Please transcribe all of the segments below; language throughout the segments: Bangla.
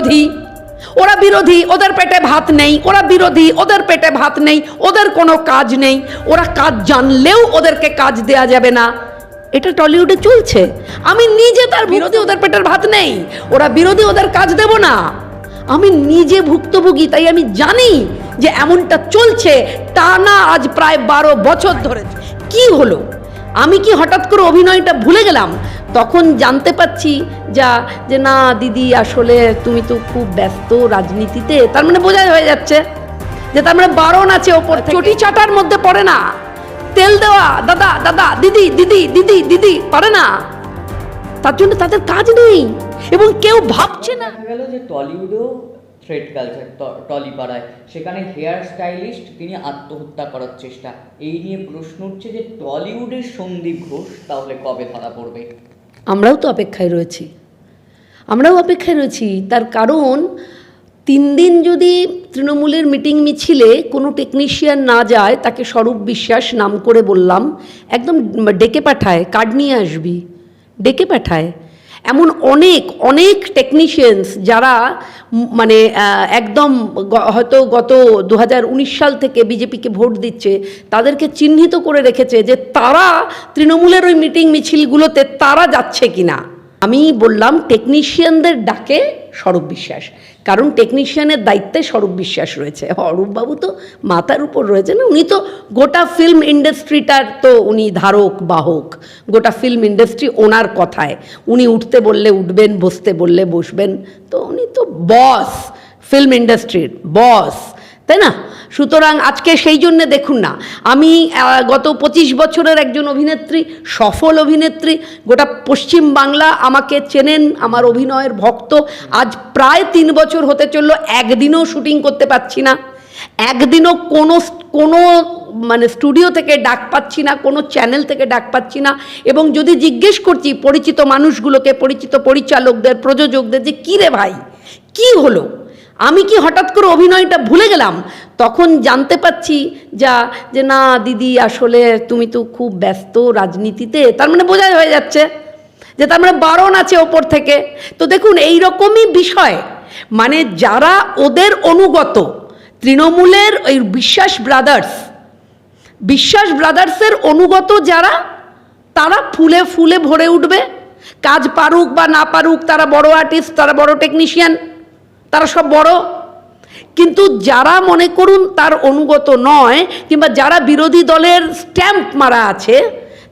বিরোধী। ওরা বিরোধী, ওদের পেটে ভাত নেই। ওরা বিরোধী, ওদের পেটে ভাত নেই। ওদের কোনো কাজ নেই। ওরা কাজ জানলেও ওদেরকে কাজ দেয়া যাবে না। এটা টলিউডে চলছে। আমি নিজে তার বিরোধী, ওদের পেটের ভাত নেই। ওরা বিরোধী, ওদের কাজ দেব না। আমি নিজে ভুক্তভোগী, তাই আমি জানি যে এমনটা চলছে। টানা আজ প্রায় বারো বছর ধরে। কি হলো? আমি কি হঠাৎ করে অভিনয়টা ভুলে গেলাম? তখন জানতে পাচ্ছি যা, যে না, দিদি, আসলে তুমি তো খুব ব্যস্ত রাজনীতিতে। তার মানে বোঝাই হয়ে যাচ্ছে যে তার মানে বারণ আছে ওপর চটি চাটার মধ্যে পড়ে না। তেল দেওয়া, দাদা দাদা, দিদি দিদি দিদি দিদি, পারে না। তার জন্য তাদের কাজ নেই এবং কেউ ভাবছে না। গেল যে টলিউডেও থ্রেড কালচার টলিপাড়ায়। সেখানে হেয়ার স্টাইলিস্ট তিনি আত্মহত্যা করার চেষ্টা। এই নিয়ে প্রশ্ন উঠছে যে টলিউডের সন্দীপ ঘোষ তাহলে কবে ধরা পড়বে? আমরাও তো অপেক্ষায় রয়েছি। আমরাও অপেক্ষায় রয়েছি। তার কারণ, তিন দিন যদি তৃণমূলের মিটিং মিছিলে কোনো টেকনিশিয়ান না যায়, তাকে স্বরূপ বিশ্বাস নাম করে বললাম, একদম ডেকে পাঠায়, কার্ড নিয়ে আসবি, ডেকে পাঠায়। এমন অনেক অনেক টেকনিশিয়ানস যারা মানে একদম হয়তো গত দু হাজার উনিশ সাল থেকে বিজেপিকে ভোট দিচ্ছে, তাদেরকে চিহ্নিত করে রেখেছে যে তারা তৃণমূলের ওই মিটিং মিছিলগুলোতে তারা যাচ্ছে কিনা। আমি বললাম টেকনিশিয়ানদের ডাকে স্বরূপ বিশ্বাস। কারণ টেকনিশিয়ানের দায়িত্বে স্বরূপ বিশ্বাস রয়েছে। অরূপবাবু তো মাথার উপর রয়েছে না? উনি তো গোটা ফিল্ম ইন্ডাস্ট্রিটার তো উনি ধারক, বাহক। গোটা ফিল্ম ইন্ডাস্ট্রি ওনার কথায়। উনি উঠতে বললে উঠবেন, বসতে বললে বসবেন। তো উনি তো বস ফিল্ম ইন্ডাস্ট্রির বস তাই না? সুতরাং আজকে সেই জন্য দেখুন না, আমি গত পঁচিশ বছরের একজন অভিনেত্রী, সফল অভিনেত্রী, গোটা পশ্চিম বাংলা আমাকে চেনেন, আমার অভিনয়ের ভক্ত, আজ প্রায় তিন বছর হতে চলল, একদিনও শুটিং করতে পারছি না। একদিনও কোনো কোনো মানে স্টুডিও থেকে ডাক পাচ্ছি না, কোনো চ্যানেল থেকে ডাক পাচ্ছি না, এবং যদি জিজ্ঞেস করছি পরিচিত মানুষগুলোকে, পরিচিত পরিচালকদের, প্রযোজকদের যে, কী রে ভাই? কি হলো? আমি কি হঠাৎ করে অভিনয়টা ভুলে গেলাম? তখন জানতে পাচ্ছি যা, যে না, দিদি, আসলে তুমি তো খুব ব্যস্ত রাজনীতিতে। তার মানে বোঝাই হয়ে যাচ্ছে যে তার মানে বারণ আছে ওপর থেকে। তো দেখুন এই রকমই বিষয়। মানে যারা ওদের অনুগত, তৃণমূলের ওই বিশ্বাস ব্রাদার্স বিশ্বাস ব্রাদার্সের অনুগত যারা, তারা ফুলে ফুলে ভরে উঠবে। কাজ পারুক বা না পারুক, তারা বড় আর্টিস্ট তারা বড় টেকনিশিয়ান তারা সব বড়। কিন্তু যারা মনে করুন তার অনুগত নয়, কিংবা যারা বিরোধী দলের স্ট্যাম্প মারা আছে,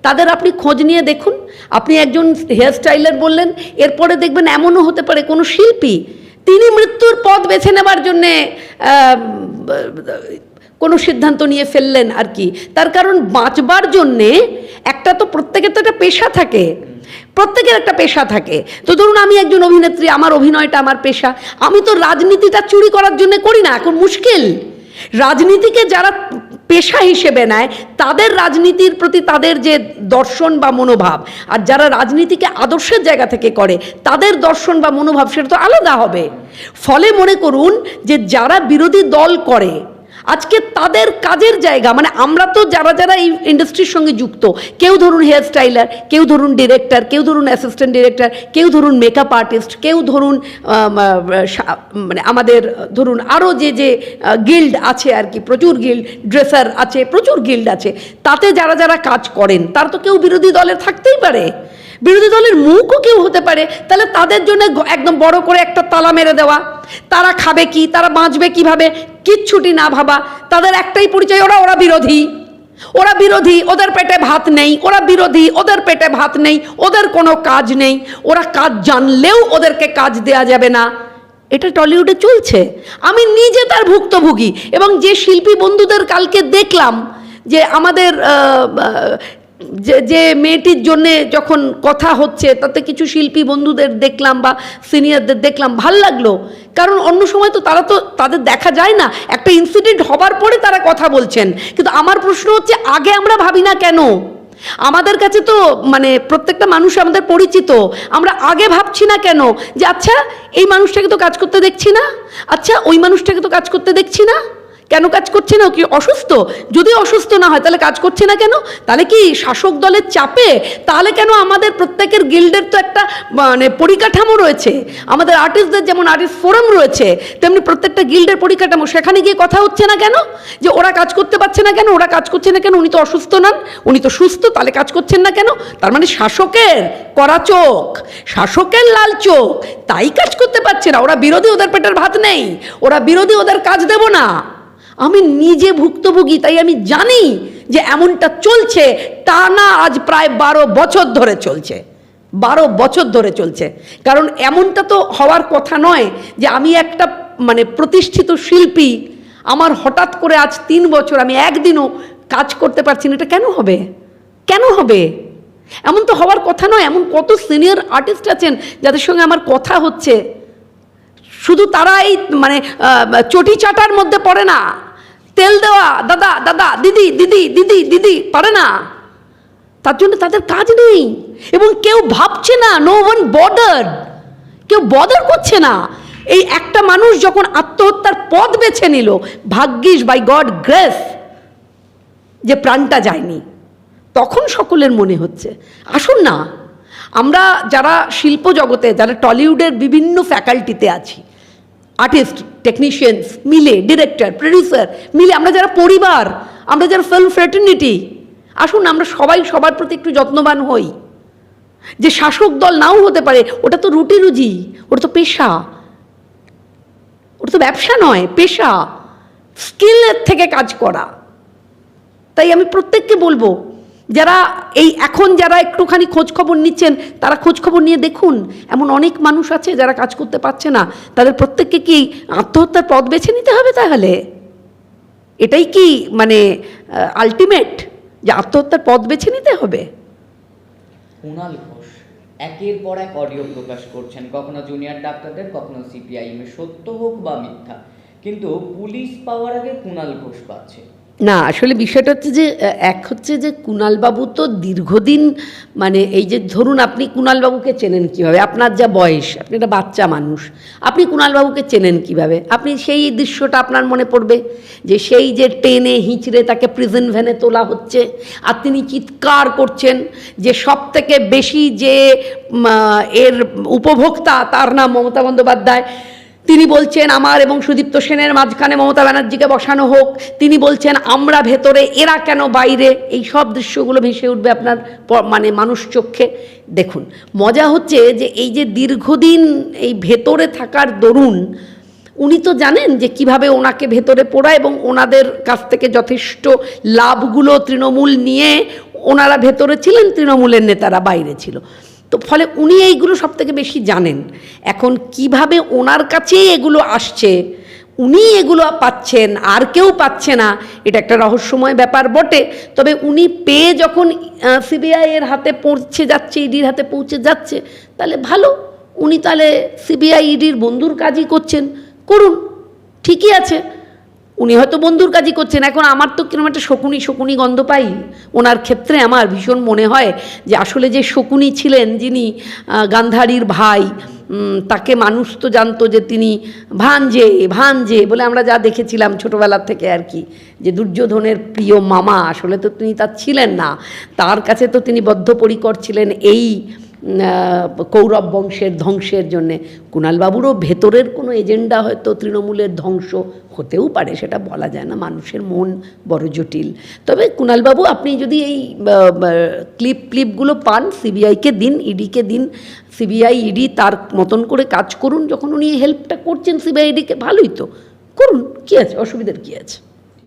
তাদের আপনি খোঁজ নিয়ে দেখুন। আপনি একজন হেয়ার স্টাইলার বললেন, এরপরে দেখবেন এমনও হতে পারে কোনো শিল্পী, তিনি মৃত্যুর পথ বেছে নেবার জন্যে কোনো সিদ্ধান্ত নিয়ে ফেললেন আর কি। তার কারণ বাঁচবার জন্যে একটা তো প্রত্যেকের তো একটা পেশা থাকে। প্রত্যেকের একটা পেশা থাকে। তো ধরুন আমি একজন অভিনেত্রী, আমার অভিনয়টা আমার পেশা। আমি তো রাজনীতিটা চুরি করার জন্য করি না, এখন মুশকিল। রাজনীতিকে যারা পেশা হিসেবে নেয়, তাদের রাজনীতির প্রতি তাদের যে দর্শন বা মনোভাব, আর যারা রাজনীতিকে আদর্শের জায়গা থেকে করে, তাদের দর্শন বা মনোভাব সেটা তো আলাদা হবে। ফলে মনে করুন যে যারা বিরোধী দল করে আজকে তাদের কাজের জায়গা মানে আমরা তো যারা যারা এই ইন্ডাস্ট্রির সঙ্গে যুক্ত, কেউ ধরুন হেয়ার স্টাইলার কেউ ধরুন ডিরেক্টর কেউ ধরুন অ্যাসিস্ট্যান্ট ডিরেক্টর কেউ ধরুন মেকআপ আর্টিস্ট কেউ ধরুন মানে আমাদের, ধরুন আরও যে যে গিল্ড আছে আর কি, প্রচুর গিল্ড ড্রেসার আছে, প্রচুর গিল্ড আছে, তাতে যারা যারা কাজ করেন, তার তো কেউ বিরোধী দলের থাকতেই পারে। বিরোধী দলের মুখও কেউ হতে পারে, তাহলে তাদের জন্য একদম বড় করে একটা তালা মেরে দেওয়া, তারা খাবে কি, তারা বাঁচবে কীভাবে কিচ্ছুটি না ভাবা, তাদের একটাই পরিচয়, ওরা ওরা বিরোধী। ওরা বিরোধী, ওদের পেটে ভাত নেই। ওরা বিরোধী, ওদের পেটে ভাত নেই। ওদের কোনো কাজ নেই। ওরা কাজ জানলেও ওদেরকে কাজ দেয়া যাবে না। এটা টলিউডে চলছে। আমি নিজে তার ভুক্তভোগী এবং যে শিল্পী বন্ধুদের কালকে দেখলাম, যে আমাদের যে যে মেয়েটির জন্যে যখন কথা হচ্ছে, তাতে কিছু শিল্পী বন্ধুদের দেখলাম বা সিনিয়রদের দেখলাম, ভালো লাগল। কারণ অন্য সময় তো তারা তো, তাদের দেখা যায় না। একটা ইনসিডেন্ট হবার পরে তারা কথা বলছেন। কিন্তু আমার প্রশ্ন হচ্ছে, আগে আমরা ভাবি না কেন? আমাদের কাছে তো মানে প্রত্যেকটা মানুষ আমাদের পরিচিত। আমরা আগে ভাবছি না কেন? যে আচ্ছা এই মানুষটাকে তো কাজ করতে দেখছি না। আচ্ছা ওই মানুষটাকে তো কাজ করতে দেখছি না। কেন কাজ করছে না? কি অসুস্থ? যদি অসুস্থ না হয়, তাহলে কাজ করছে না কেন? তাহলে কি শাসক দলের চাপে? তাহলে কেন আমাদের প্রত্যেকের গিল্ডের তো একটা মানে পরিকাঠামো রয়েছে? আমাদের আর্টিস্টদের যেমন আর্টিস্ট ফোরাম রয়েছে, তেমনি প্রত্যেকটা গিল্ডের পরিকাঠামো। সেখানে গিয়ে কথা হচ্ছে না কেন? যে ওরা কাজ করতে পারছে না কেন? ওরা কাজ করছে না কেন? উনি তো অসুস্থ নন। উনি তো সুস্থ, তাহলে কাজ করছেন না কেন? তার মানে শাসকের করা চোখ, শাসকের লাল চোখ, তাই কাজ করতে পারছে না। ওরা বিরোধী ওদের পেটের ভাত নেই। ওরা বিরোধী ওদের কাজ দেব না। আমি নিজে ভুক্তভোগী, তাই আমি জানি যে এমনটা চলছে টানা আজ প্রায় বারো বছর ধরে চলছে। বারো বছর ধরে চলছে। কারণ এমনটা তো হওয়ার কথা নয় যে আমি একটা মানে প্রতিষ্ঠিত শিল্পী, আমার হঠাৎ করে আজ তিন বছর আমি একদিনও কাজ করতে পারছি না, এটা কেন হবে? কেন হবে? এমন তো হওয়ার কথা নয়, এমন কত সিনিয়র আর্টিস্ট আছেন যাদের সঙ্গে আমার কথা হচ্ছে। শুধু তারা এই মানে চটি চাটার মধ্যে পড়ে না। তেল দেওয়া, দাদা দাদা, দিদি দিদি দিদি দিদি, পারে না। তার জন্য তাদের কাজ নেই। এবং কেউ ভাবছে না নো ওয়ান বর্ডার কেউ বর্ডার করছে না। এই একটা মানুষ যখন আত্মহত্যার পথ বেছে নিল, ভাগ্যিস বাই গড গ্রেস যে প্রাণটা যায়নি। তখন সকলের মনে হচ্ছে, আসুন না, আমরা যারা শিল্প জগতে, যারা টলিউডের বিভিন্ন ফ্যাকাল্টিতে আছি আর্টিস্ট টেকনিশিয়ানস মিলে ডিরেক্টর প্রডিউসার মিলে আমরা যারা পরিবার, আমরা যারা ফিল্ম ফ্রেটার্নিটি আসুন আমরা সবাই সবার প্রতি একটু যত্নবান হই। যে শাসক দল নাও হতে পারে, ওটা তো রুটি রুজি, ওটা তো পেশা। ওটা তো ব্যবসা নয়, পেশা। স্কিলের থেকে কাজ করা। তাই আমি প্রত্যেককে বলব যারা এই এখন যারা একটুখানি খোঁজ খবর নিচ্ছেন, তারা খোঁজ খবর নিয়ে দেখুন, এমন অনেক মানুষ আছে যারা কাজ করতে পারছে না। তাদের প্রত্যেককে কি আত্মহত্যার পথ বেছে নিতে হবে তাহলে? এটাই কি মানে আলটিমেট যে আত্মহত্যার পথ বেছে নিতে হবে? ঘোষ, একের পর এক অডিও প্রকাশ করছেন। কখনো জুনিয়র ডাক্তারদের, কখনো সিপিআইএম সত্য হোক বা মিথ্যা। কিন্তু পুলিশ পাওয়ার আগে কুণাল ঘোষ পাচ্ছে। না, আসলে বিষয়টা হচ্ছে যে এক হচ্ছে যে কুণালবাবু তো দীর্ঘদিন মানে এই যে ধরুন আপনি কুণালবাবুকে চেনেন কীভাবে, আপনার যা বয়স, আপনি একটা বাচ্চা মানুষ, আপনি কুণালবাবুকে চেনেন কীভাবে? আপনি সেই দৃশ্যটা আপনার মনে পড়বে যে সেই যে টেনে হিঁচড়ে তাকে প্রিজন ভ্যানে তোলা হচ্ছে আর তিনি চিৎকার করছেন যে সব থেকে বেশি যে এর উপভোক্তা তার নাম মমতা বন্দ্যোপাধ্যায়। তিনি বলছেন, আমার এবং সুদীপ্ত সেনের মাঝখানে মমতা ব্যানার্জিকে বসানো হোক। তিনি বলছেন, আমরা ভেতরে, এরা কেন বাইরে? এই সব দৃশ্যগুলো ভেসে উঠবে আপনার মানে মানুষ চক্ষে দেখুন, মজা হচ্ছে যে এই যে দীর্ঘদিন এই ভেতরে থাকার দরুন, উনি তো জানেন যে কীভাবে ওনাকে ভেতরে পড়া এবং ওনাদের কাছ থেকে যথেষ্ট লাভগুলো তৃণমূল নিয়ে ওনারা ভেতরে ছিলেন, তৃণমূলের নেতারা বাইরে ছিল। তো ফলে উনি এইগুলো সব থেকে বেশি জানেন। এখন কীভাবে ওনার কাছেই এগুলো আসছে, উনি এগুলো পাচ্ছেন, আর কেউ পাচ্ছে না, এটা একটা রহস্যময় ব্যাপার বটে। তবে উনি পেয়ে যখন সিবিআই এর হাতে পৌঁছে যাচ্ছে ইডির হাতে পৌঁছে যাচ্ছে, তাহলে ভালো। উনি তাহলে সিবিআই ইডির বন্ধুর কাজই করছেন। করুন, ঠিকই আছে। উনি হয়তো বন্ধুর কাজই করছেন। এখন আমার তো কীরকম একটা শকুনি শকুনি গন্ধ পাই। ওনার ক্ষেত্রে আমার ভীষণ মনে হয় যে আসলে যে শকুনি ছিলেন যিনি গান্ধারীর ভাই তাকে মানুষ তো জানতো যে তিনি ভাঞ্জে ভাঞ্জে বলে আমরা যা দেখেছিলাম ছোটোবেলার থেকে আর কি। যে দুর্যোধনের প্রিয় মামা, আসলে তো তিনি তার ছিলেন না। তার কাছে তো তিনি বদ্ধপরিকর ছিলেন। এই কৌরব বংশের ধ্বংসের জন্যে। কুণালবাবুরও ভেতরের কোনো এজেন্ডা হয়তো তৃণমূলের ধ্বংস হতেও পারে, সেটা বলা যায় না, মানুষের মন বড় জটিল। তবে কুণালবাবু, আপনি যদি এই ক্লিপ, ক্লিপগুলো পান, সিবিআইকে দিন, ইডিকে দিন, সিবিআই, ইডি তার মতন করে কাজ করুন, যখন উনি হেল্পটা করছেন, সিবিআই, ইডিকে, ভালোই তো। করুন, কী আছে, অসুবিধার কী আছে?